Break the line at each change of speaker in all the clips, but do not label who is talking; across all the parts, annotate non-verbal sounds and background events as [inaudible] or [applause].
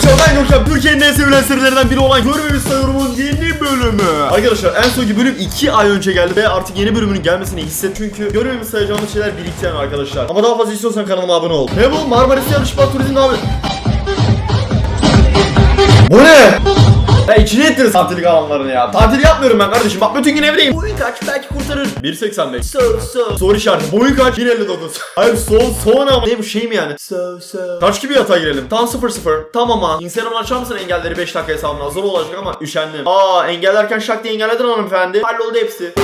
Gökçen ben Gökçen Türkiye'nin en sevilen serilerinden biri olan Görmemiş Sayıyorum'un yeni bölümü. Arkadaşlar en sonki bölüm 2 ay önce geldi ve artık yeni bölümünün gelmesini hisset Çünkü görmemiş sayacağımız şeyler birikti arkadaşlar. Ama daha fazla istiyorsan kanalıma abone ol. Ne bu? Marmaris Yarışma Turizm abi Bu ne? Ya içine ettiniz tatil alanlarını ya. Tatil yapmıyorum ben kardeşim. Bak bütün gün evdeyim. Boyun kaç belki kurtarır. 1.85. So so. Soru işareti. Boyun kaç? 1.59. [laughs] Hayır so so ne ama? Ne bu şey mi yani? So so. Kaç gibi yatağa girelim? Tam 0 0. Tamam ama. Instagram açar mısın engelleri 5 dakika hesabına? Hazır olacak ama üşendim. Aa engellerken şak diye engelledin hanımefendi. Halloldu hepsi.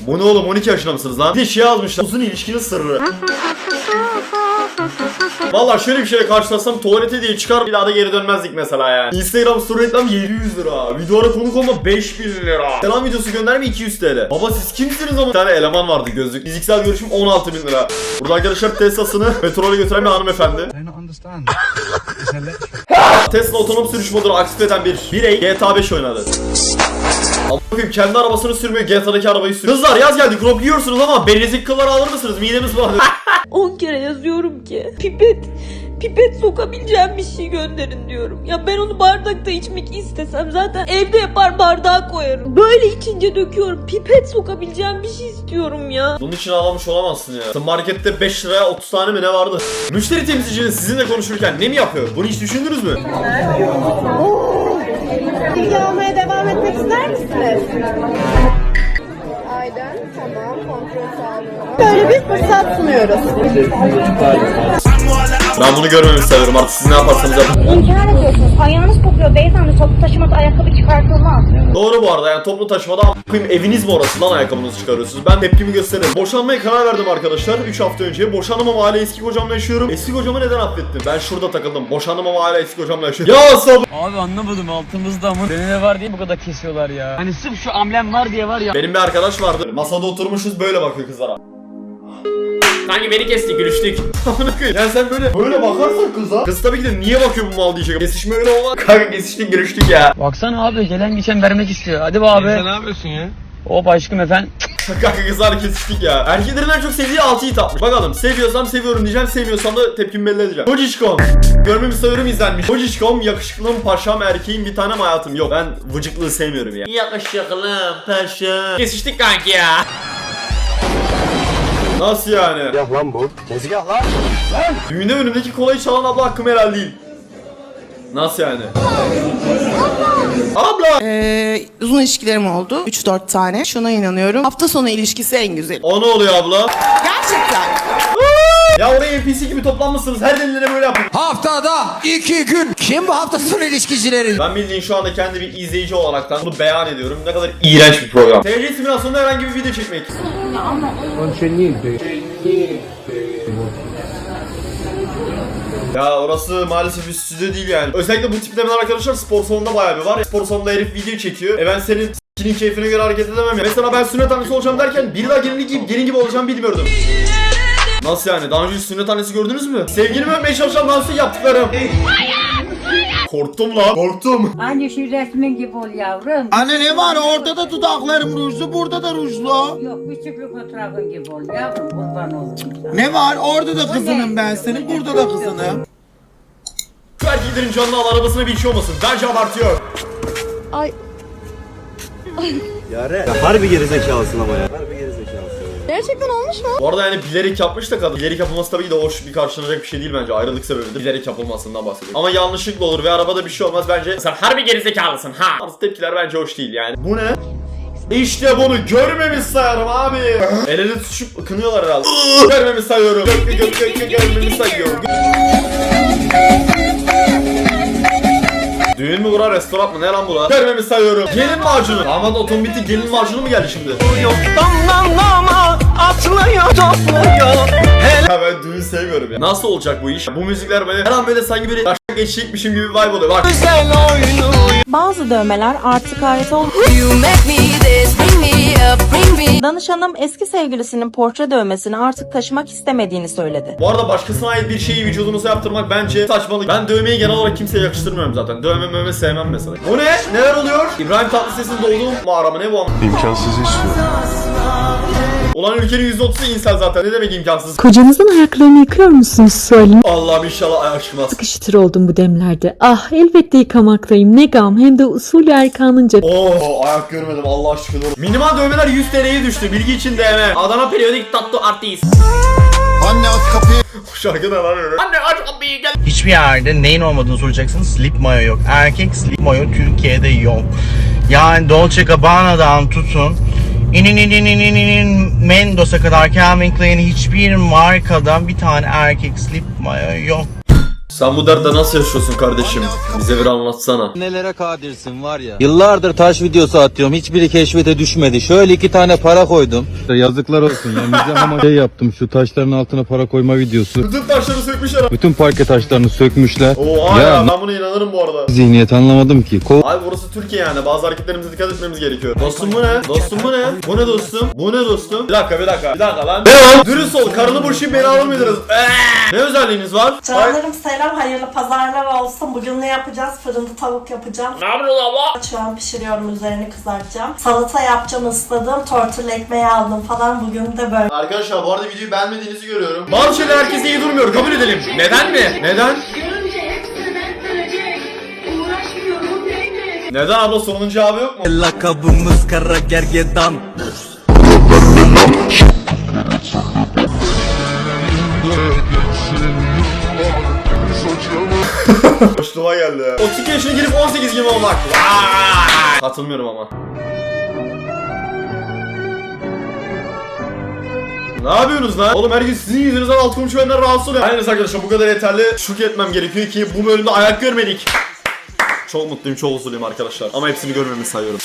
Bu ne oğlum 12 yaşında mısınız lan? Bir de şey yazmışlar. Uzun ilişkinin sırrı. [laughs] Valla şöyle bir şeyle karşılaşsam tuvalete diye çıkar bir daha da geri dönmezdik mesela yani. Instagram story reklam 700 lira. Videolara konuk olma 5000 lira. Selam videosu gönderme 200 TL. Baba siz kimsiniz ama? Bir tane eleman vardı gözlük. Fiziksel görüşüm 16 bin lira. Burada arkadaşlar Tesla'sını [laughs] petrole götüren bir hanımefendi. [laughs] Tesla otonom sürüş modunu aktif eden bir birey GTA 5 oynadı. Ama bakayım kendi arabasını sürmüyor GTA'daki arabayı sürüyor. Kızlar yaz geldi krop yiyorsunuz ama belinizdeki kılları alır mısınız? Midemiz bulanıyor. [laughs]
10 kere yazıyorum ki pipet pipet sokabileceğim bir şey gönderin diyorum. Ya ben onu bardakta içmek istesem zaten evde yapar bardağa koyarım. Böyle içince döküyorum. Pipet sokabileceğim bir şey istiyorum ya.
Bunun için ağlamış olamazsın ya. Sen Markette 5 liraya 30 tane mi ne vardı? Müşteri temsilcinin sizinle konuşurken ne mi yapıyor? Bunu hiç düşündünüz mü?
Bilgi almaya misiniz? Tamam. Kontrol sağlıyorum. Böyle bir fırsat sunuyoruz.
Ben bunu görmeyi seviyorum artık siz ne yaparsanız yapın.
İnkar ediyorsunuz. Ayağınız kokuyor beyefendi. Toplu taşımada ayakkabı çıkartılmaz.
Doğru bu arada yani toplu taşımada a** koyayım eviniz mi orası lan ayakkabınızı çıkarıyorsunuz. Ben tepkimi gösteririm. Boşanmaya karar verdim arkadaşlar 3 hafta önce. Boşandım ama hala eski kocamla yaşıyorum. Eski kocamı neden affettim? Ben şurada takıldım. Boşandım ama hala eski kocamla yaşıyorum. Ya sabır.
Abi anlamadım altımızda mı? Beni ne var diye bu kadar kesiyorlar ya. Hani sırf şu amblem var diye var ya.
Benim bir arkadaş vardı. Masada oturmuşuz böyle bakıyor kızlara. Sanki beni kesti gülüştük. [laughs] Amına koyayım. Yani sen böyle böyle bakarsan kıza. Kız tabii ki de niye bakıyor bu mal diyecek. Kesişme öyle olmaz. [laughs] Kanka kesiştik gülüştük ya.
Baksana abi gelen geçen vermek istiyor. Hadi be abi.
Sen ne yapıyorsun ya?
Hop aşkım efendim. [laughs]
Kanka kızlar kesiştik ya. Erkeklerin en çok sevdiği 6'yı tapmış. Bakalım seviyorsam seviyorum diyeceğim. Sevmiyorsam da tepkimi belli edeceğim. Kocişkom. Görmemi seviyorum izlenmiş. Kocişkom yakışıklım paşam erkeğim bir tanem hayatım. Yok ben vıcıklığı sevmiyorum ya. Yakışıklım paşam. Kesiştik kanki ya. Nasıl yani?
Tezgah lan bu. Tezgah lan.
Düğünde önümdeki kolayı çalan abla hakkım helal değil. Nasıl yani? Abla!
Ee, uzun ilişkilerim oldu. 3-4 tane. Şuna inanıyorum. Hafta sonu ilişkisi en güzel.
O ne oluyor abla?
Gerçekten.
Ya oraya NPC gibi toplanmışsınız. Her delilere böyle yapın.
Haftada iki gün. Kim bu hafta sonu ilişkicileri?
Ben bildiğin şu anda kendi bir izleyici olaraktan bunu beyan ediyorum. Ne kadar iğrenç bir program. TC simülasyonunda herhangi bir video çekmek. Ya orası maalesef bir stüdyo değil yani. Özellikle bu tiplemeler arkadaşlar spor salonunda bayağı bir var. Spor salonunda herif video çekiyor. E ben senin s**kinin keyfine göre hareket edemem ya. Mesela ben sünnet annesi olacağım derken bir daha gelin gibi, gelin gibi olacağım bilmiyordum. Nasıl yani? Daha önce hiç sünnet annesi gördünüz mü? Sevgilimi öpmeye çalışan dansı yaptıklarım. Korktum lan. Korktum.
Anne şu resmin gibi ol yavrum.
Anne ne var orada da dudaklarım rujlu burada da rujlu.
Yok küçük fotoğrafın gibi ol yavrum kurban olayım sana.
Ne var orada da kızınım ben senin burada da kızınım.
Şu erkeklerin canlı al arabasına bir şey olmasın. Bence abartıyor.
Harbi gerizekalısın ama ya. Harbi gerizekalısın.
Gerçekten olmuş mu?
Bu arada yani bilerek yapmış da kadın. Bilerek yapılması tabii ki de hoş bir karşılanacak bir şey değil bence. Ayrılık sebebidir. Bilerek yapılmasından bahsediyorum. Ama yanlışlıkla olur ve arabada bir şey olmaz bence. Sen harbi gerizekalısın ha. Tarzı tepkiler bence hoş değil yani. Bu ne? İşte bunu görmemiş sayarım abi. [laughs] El ele tutuşup ıkınıyorlar herhalde. [laughs] görmemiş sayıyorum. Gök gök gök gök görmemiş sayıyorum. Düğün mü bura restoran mı ne lan bu lan? Görmemiş sayıyorum. Gelin macunu. Damat otomatik gelin macunu mu geldi şimdi? Ya ben düğün sevmiyorum ya. Nasıl olacak bu iş? Bu müzikler böyle her an böyle sanki bir başka geçecekmişim gibi vibe oluyor. Bak.
Bazı dövmeler artık ait ol. Danışanım eski sevgilisinin portre dövmesini artık taşımak istemediğini söyledi.
Bu arada başkasına ait bir şeyi vücudunuza yaptırmak bence saçmalık. Ben dövmeyi genel olarak kimseye yakıştırmıyorum zaten. Dövme mövme sevmem mesela. Bu ne? Neler oluyor? İbrahim Tatlıses'in doğduğu mağara mı? Ne bu ama?
İmkansızı istiyor.
Ulan ülkenin %30'u insan zaten. Ne demek imkansız?
Kocanızın ayaklarını yıkıyor musunuz Sual'in?
Allah'ım inşallah ayak çıkmaz.
Sıkıştır oldum bu demlerde. Ah elbette yıkamaktayım. Ne gam hem de usulü erkanınca.
Oo ayak görmedim Allah aşkına. Minimal dövmeler 100 TL'ye düştü. Bilgi için DM. Adana periyodik tatlı artist.
Anne aç kapıyı.
Bu şarkı da var öyle. Anne aç kapıyı gel.
Hiçbir yerde neyin olmadığını soracaksınız. Slip mayo yok. Erkek slip mayo Türkiye'de yok. Yani Dolce Gabbana'dan tutun. İnin inin inin inin inin Mendos'a kadar Calvin Klein hiçbir markadan bir tane erkek slip mayo yok.
Sen bu dertte nasıl yaşıyorsun kardeşim? Bize bir anlatsana.
Nelere kadirsin var ya. Yıllardır taş videosu atıyorum. Hiçbiri keşfete düşmedi. Şöyle iki tane para koydum.
Yazıklar olsun ya. Bize ama şey yaptım şu taşların altına para koyma videosu.
Bütün taşları sökmüşler.
Bütün parke taşlarını sökmüşler.
Oha ya,
Ya,
ben buna inanırım bu arada.
Zihniyet anlamadım ki. Kol
Abi burası Türkiye yani. Bazı hareketlerimize dikkat etmemiz gerekiyor. Dostum bu ne? Dostum bu ne? Bu ne dostum? Bu ne dostum? Bir dakika bir dakika. Bir dakika lan. Ne lan? Dürüst ol. Karını boşayım beni alır mıydınız? Eee! Ne özelliğiniz var?
Canlarım selam, hayırlı pazarlar olsun. Bugün ne yapacağız? Fırında tavuk yapacağım.
Ne yapıyorsun abla?
Şu an pişiriyorum, üzerini kızartacağım. Salata yapacağım, ısladım. Tortilla ekmeği aldım falan. Bugün de böyle.
Arkadaşlar bu arada videoyu beğenmediğinizi görüyorum. Bazı şeyler herkese iyi durmuyor. Kabul edelim. Neden mi? Neden? Neden abla sorunun cevabı yok mu?
Lakabımız kara gergedan.
Boşluğa geldi ya. 32 yaşına girip 18 gibi olmak. Vay! Katılmıyorum ama. Ne yapıyorsunuz lan? Oğlum herkes sizin yüzünüzden alt komşu benden rahatsız oluyor. Aynen arkadaşlar bu kadar yeterli. Şük etmem gerekiyor ki bu bölümde ayak görmedik. Çok mutluyum, çok huzurluyum arkadaşlar. Ama hepsini görmemi sayıyorum.